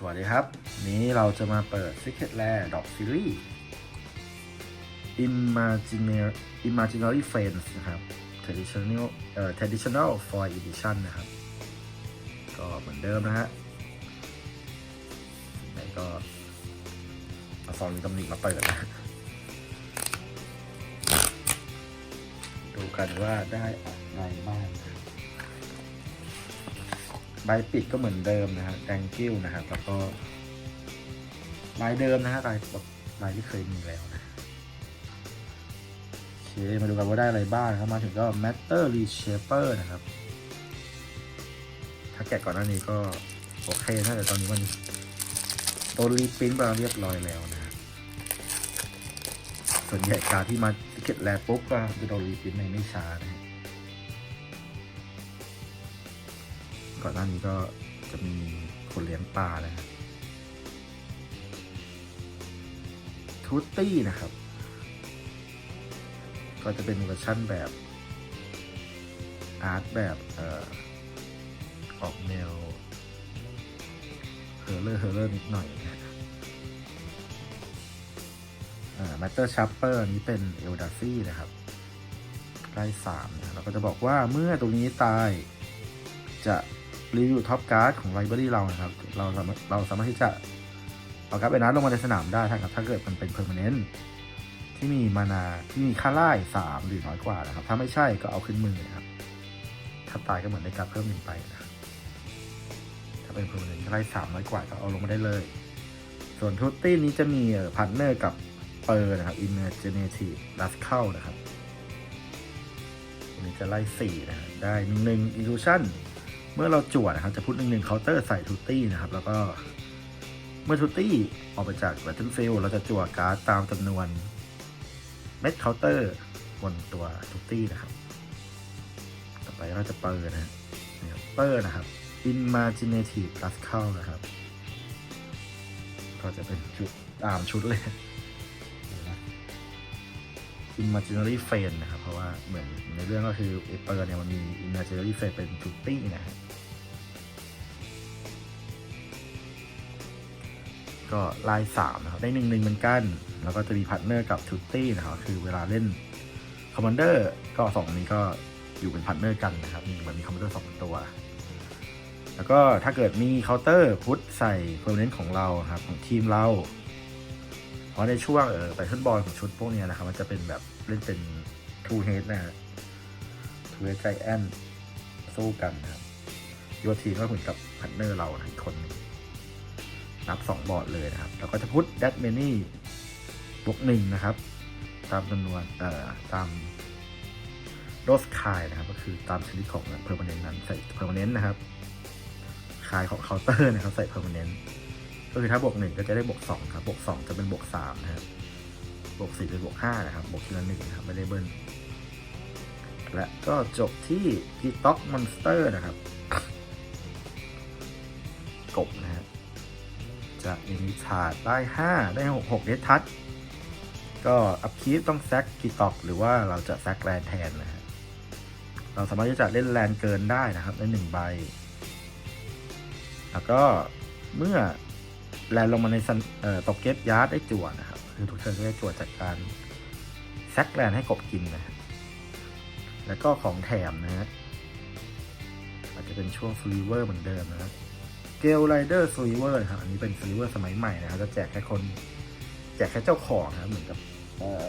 สวัสดีครับ นี้เราจะมาเปิด Secret Rare Dog Series Imaginary Imaginary Friends นะครับ Traditional เอ่อ Traditional Foil Edition นะครับ ก็เหมือนเดิมนะฮะไหนก็เอาซองตำหนิมาเปิดนะ ดูกันว่าได้อะไรบ้างครับ ใบปิดก็เหมือนเดิมนะฮะแดงกิ้วนะครับ แล้วก็ลายเดิมนะฮะลายแบบลายที่เคยมีแล้วนะโอเคมาดูกันว่าได้อะไรบ้างครับมาถึงก็ Matter Reshaper นะครับ ถ้าแกะก่อนหน้านี้ก็โอเคนะแต่ตอนนี้มันโดนรีปรินต์ไปเรียบร้อยแล้วนะส่วนใหญ่การที่มาติเก็ตแลปุ๊บก็จะโดนรีปรินต์ในไม่ช้านะ ก่อนหน้านี้ก็จะมีคนเลี้ยงปลานะครับทูตตี้นะครับ ก็จะเป็นเวอร์ชั่นแบบอาร์ตแบบเอ่อออกแนวเฮอร์เลอร์เฮอร์เลอร์นิดหน่อยนะอ่า Matter Sharper นี้เป็นเอลดาฟี่นะครับใกล้สามนะเราก็จะบอกว่าเมื่อตัวนี้ตายจะ รีวิวท็อปการ์ดของไลบรารีเรานะครับ เราสามารถเราสามารถที่จะเอาการ์ดไปนัดลงมาในสนามได้ถ้ากับถ้าเกิดมันเป็นเพอร์ม n น n t ที่มีมานาที่มีค่าไล่สามหรือน้อยกว่านะครับ ถ้าไม่ใช่ก็เอาขึ้นมือนะครับ ถ้าตายก็เหมือนได้การ์ดเพิ่มหนึ่งไปนะครับถ้าเป็นเพอร์ม n น n t ค่าไล่สามน้อยกว่าก็เอาลงมาได้เลย ส่วนทูตตี้นี้จะมีพาร์ทเนอร์กับเปอร์นะครับ Imaginative r a s c a l นะครับอันนี้จะไล่สี่นะได้หนึ่งหนึ่ง illusion มื่อเราจวดนะครับ จะพุทหนึ่งหนึ่งเคาน์เตอร์ใส่ทูตี้นะครับ แล้วก็เมื่อทูตี้ออกไปจากแบตเทิลฟิลเราจะจวดการ์ดตามจำนวนเม็ดเคาน์เตอร์บนตัวทูตี้นะครับ ต่อไปเราจะเปิดนะนี่ครับเปิดนะครับ Imaginative p l u s c a l นะครับ ก็จะเป็นชุดตามชุดเลย Imaginary Friend นะครับ เพราะว่าเหมือนในเรื่องก็คือเอเปอร์เนี่ยมันมี Imaginary Friend เป็นทูตี้นะฮะ ก็ลายสามนะครับได้หนึ่งหนึ่งเหมือนกัน แล้วก็จะมีพาร์ทเนอร์กับทูตี้นะครับคือเวลาเล่นคอมมานเดอร์ก็สองนี้ก็อยู่เป็นพาร์ทเนอร์กันนะครับมีเหมือนมีคอมมานเดอร์สองตัว แล้วก็ถ้าเกิดมีเคาน์เตอร์พุทใส่เพอร์เนนต์ของเราครับของทีมเราเพราะในช่วงเออไปขึ้นบอลของชุดพวกนี้นะครับมันจะเป็นแบบเล่นเป็นทูเฮดนะฮะทูเฮดใจแอนสู้กันครับโยทีก็เหมือนกับพาร์ทเนอร์เราอีกคนนึง นับสองบอร์ดเลยนะครับ แล้วก็จะพุทแดดเมนี่บวกหนึ่งนะครับ ตามจำนวนเอ่อตามโดสคายนะครับ ก็คือตามชนิดของเพอร์มานเนนนั้นใส่เพอร์มานเนนนะครับคายของเคาน์เตอร์นะครับใส่เพอร์มานเนนก็คือถ้าบวกหนึ่งก็จะได้บวกสองครับบวกสองจะเป็นบวกสามนะครับบวกสี่เป็นบวกห้านะครับบวกทีละหนึ่งนะครับไม่ได้เบิ้ลและก็จบที่กีต็อกมอนสเตอร์นะครับ จะมีชาดได้ห้าได้หกหกเดทัชก็อัพคีฟต้องแซกกีตอกหรือว่าเราจะแซกแลนแทนนะฮะเราสามารถที่จะเล่นแลนเกินได้นะครับได้หนึ่งใบ แล้วก็เมื่อแลนลงมาในซันเอ่อตกเก็ตยาร์ดได้จั่วนะครับ คือทุกเทิร์นก็ได้จั่วจากการแซกแลนให้กบกินนะแล้วก็ของแถมนะฮะอาจจะเป็นช่วงสลีเวอร์เหมือนเดิมนะครับ เกลไรเดอร์สลีเวอร์ครับอันนี้เป็นสลีเวอร์สมัยใหม่นะครับจะแจกแค่คน แจกแค่เจ้าของนะครับเหมือนกับเออ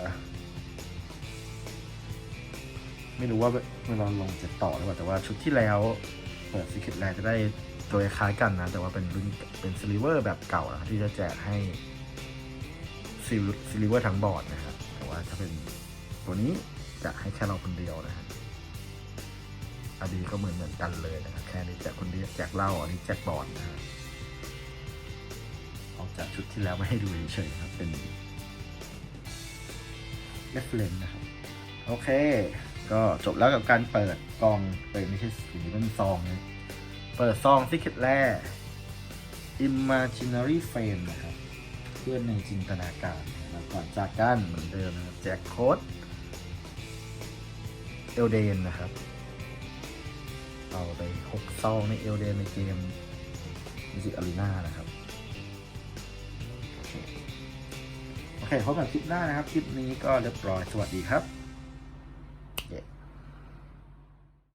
ไม่รู้ว่าเวลาลงจะต่อหรือเปล่าแต่ว่าชุดที่แล้วเปิดซิกเก็ตแลนจะได้ตัวคล้ายกันนะ แต่ว่าเป็นรุ่นเป็นซิลิเวอร์แบบเก่านะที่จะแจกให้ซิลิเวอร์ทั้งบอร์ดนะครับแต่ว่าถ้าเป็นตัวนี้จะให้แค่เราคนเดียวนะฮะ อันนี้ก็เหมือนเหมือนกันเลยนะครับแค่นี้แจกคนเดียวแจกเหล้าอันนี้แจกบอร์ดนะฮะออกจากชุดที่แล้วไม่ให้ดูเฉยๆครับเป็นเรฟเลนนะครับ โอเค ก็จบแล้วกับการเปิดกล่องเปิดไม่ใช่สีมันซองนะเปิดซองซิกเก็ตแร่ Imaginary Frame นะครับ เพื่อนในจินตนาการนะครับก่อนจากกันเหมือนเดิมนะครับแจกโค้ดเอลเดนนะครับ เอาไป6ซองในเอลเดนในเกมมิจิอารีนานะครับ โอเคพบกันคลิปหน้านะครับ คลิปนี้ก็เรียบร้อย สวัสดีครับ